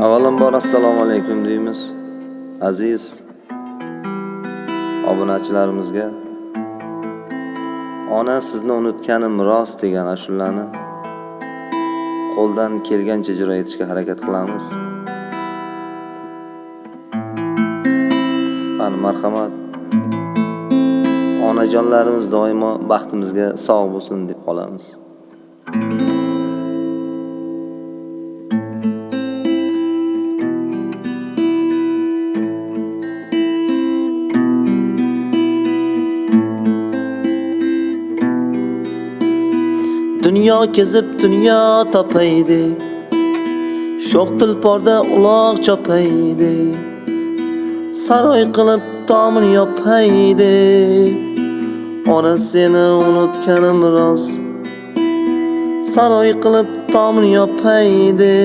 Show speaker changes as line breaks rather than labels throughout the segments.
avvalambor assalomu alaykum deymiz. Aziz obunachilarimizga. Ona sizni unutganim rost degan ashulani qo'ldan kelgancha ijro etishga harakat qilamiz. Qani marhamat. Onajonlarimiz doimo baxtimizga sog' bo'lsin deb qolamiz. Dunyo kezib dunyo topaydi. Sho'x tulporda uloq chopaydi. Saroy qilib tomini yopaydi. Ona seni unutganim rost. Saroy qilib tomini yopaydi.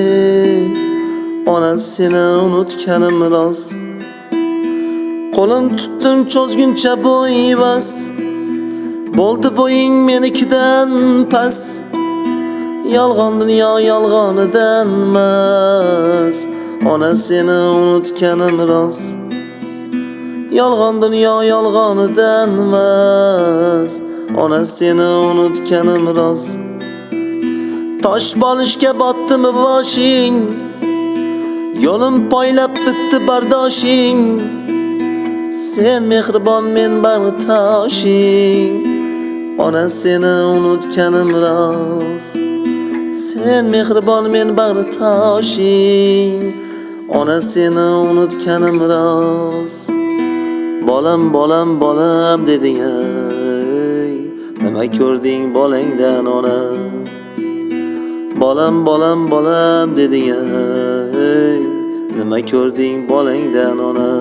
Ona seni unutganim rost. Qo'lim tutdim cho'zguncha bo'yvas. Bo'ldi bo'ying menikidan past. Yolg'on dunyo yolg'onidan mas ona seni unutganim rost. Yolg'on dunyo yolg'onidan mas ona seni unutganim rost. Tosh bolishga botdimi boshing? Yo'lim poylab bitdi bardoshing. Sen mehribon men bartoshing. Ona seni unutganim rost. Sen mehribon men bartoshing ona seni unutganim rost. Bolam bolam bolam deding ey. Nima ko'rding bolangdan ona? Bolam bolam bolam deding ey. Nima ko'rding bolangdan ona?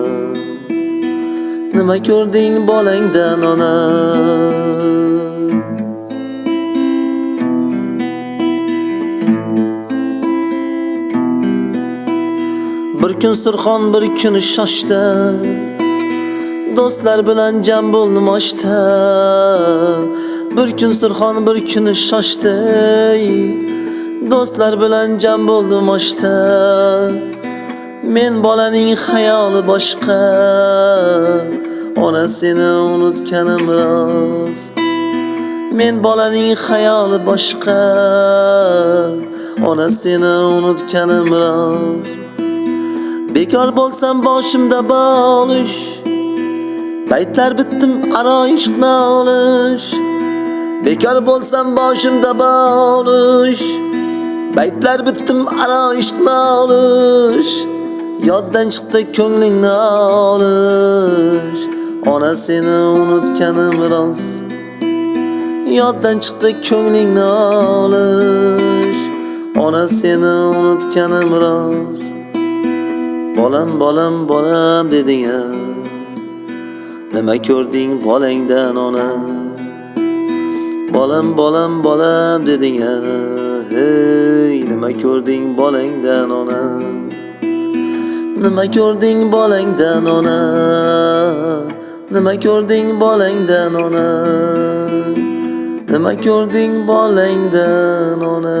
Nima ko'rding bolangdan ona? Bir kun surxon bir kun shoshdi do'stlar bilan jam bo'ldim oshda bir kun surxon bir kun shoshdi do'stlar bilan jam bo'ldim oshda men bolaning xayoli boshqa. Ona seni unutganim rost. Men bolaning xayoli boshqa. Ona seni unutganim rost. Bekor bo'lsam boshimda bolish. Baytlar bitdim aro ishqni olish bekor bo'lsam boshimda bolish. Baytlar bitdim aro ishqni olish yoddan chiqdi ko'nglingni olish ona seni unutganim rost. Yoddan chiqdi ko'nglingni olish ona seni unutganim rost. Bolam bolam bolam deding ey nima ko'rding bolangdan ona. Bolam bolam bolam deding ey nima ko'rding bolangdan ona. Nima ko'rding bolangdan ona. Nima ko'rding bolangdan ona. Nima ko'rding bolangdan ona